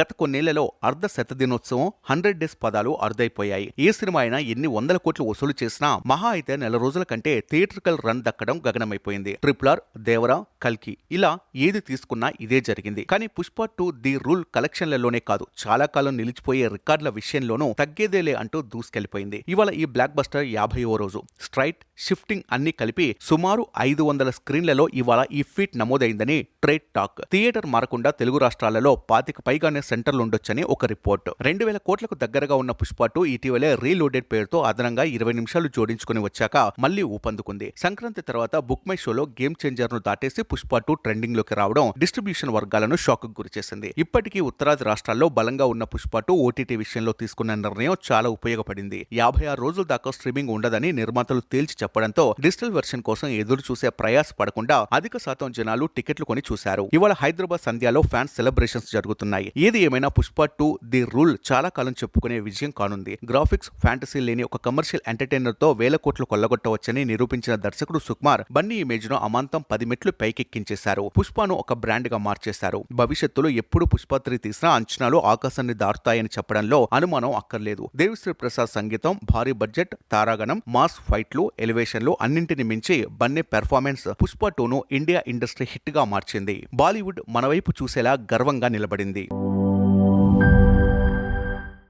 గత కొన్నేళ్ళలో అర్ధ శతదినోత్సవం hundred days పదాలు అరుదైపోయాయి. ఏ సినిమా అయినా ఎన్ని వందల కోట్లు వసూలు చేసినా మహా అయితే నెల రోజుల కంటే థియేట్రికల్ రన్ దక్కడం గగనమైపోయింది. ట్రిప్లర్ దేవరా కల్కి ఇలా ఏది తీసుకున్నా ఇదే జరిగింది. కానీ పుష్ప టూ ది రూల్ కలెక్షన్లలోనే కాదు చాలా కాలం నిలిచిపోయే రికార్డుల విషయంలోనూ తగ్గేదేలే అంటూ దూసుకెళ్ళిపోయింది ఇవాళ ఈ బ్లాక్ బస్టర్ యాభైవ రోజు. స్ట్రైట్ షిఫ్టింగ్ అన్ని కలిపి సుమారు ఐదు వందల స్క్రీన్లలో ఇవాళ ఈ ఫీట్ నమోదైందని ట్రేడ్ టాక్. థియేటర్ మారకుండా తెలుగు రాష్ట్రాలలో పాతిక పైగానే సెంటర్లు ఉండొచ్చని ఒక రిపోర్ట్. రెండు వేల కోట్లకు దగ్గరగా ఉన్న పుష్ప టూ ఇటీవలే రీలోడెడ్ పేరుతో అదనంగా ఇరవై నిమిషాలు జోడించుకుని వచ్చాక మళ్ళీ ఊపందుకుంది. సంక్రాంతి తర్వాత బుక్ మై షోలో గేమ్ చేంజర్ను దాటేసి పుష్ప టూ ట్రెండింగ్లోకి రావడం డిస్ట్రిబ్యూషన్ వర్గాలను షాక్ గురి చేసింది ఇప్పటికీ ఉత్తరాది రాష్ట్రాల్లో బలంగా ఉన్న పుష్ప టూ ఓటీటీ విషయంలో తీసుకున్న నిర్ణయం చాలా ఉపయోగపడింది. యాభై ఆరు రోజుల దాకా స్ట్రీమింగ్ ఉండదని నిర్మాతలు తేల్చి చెప్పడంతో డిజిటల్ వెర్షన్ కోసం ఎదురు చూసే ప్రయాస పడకుండా అధిక శాతం జనాలు టికెట్లు కొని చూశారు. ఇవాళ హైదరాబాద్ సంధ్యాలో ఫ్యాన్స్ సెలబ్రేషన్స్ జరుగుతున్నాయి. ఏది ఏమైనా పుష్ప టూ ది రూల్ చాలా కాలం చెప్పుకునే విజయం కానుంది. గ్రాఫిక్స్ ఫ్యాంటసీ లేని ఒక కమర్షియల్ ఎంటర్టైనర్తో వేల కోట్లు కొల్లగొట్టవచ్చని నిరూపించిన దర్శకుడు సుకుమార్ బన్నీ ఇమేజ్ను అమాంతం పది మెట్లు పైకెక్కించేశారు. పుష్పను ఒక బ్రాండ్గా మార్చేశారు. భవిష్యత్తులో ఎప్పుడు పుష్ప త్రీ తీసినా అంచనాలు ఆకాశాన్ని దాటుతాయని చెప్పడంలో అనుమానం అక్కర్లేదు. దేవిశ్రీ ప్రసాద్ సంగీతం భారీ బడ్జెట్ తారాగణం మాస్ ఫైట్లు ఎలివేషన్లు అన్నింటిని మించి బన్నీ పెర్ఫార్మెన్స్ పుష్ప టూను ఇండియా ఇండస్ట్రీ హిట్గా మార్చింది. బాలీవుడ్ మనవైపు చూసేలా గర్వంగా నిలబడింది.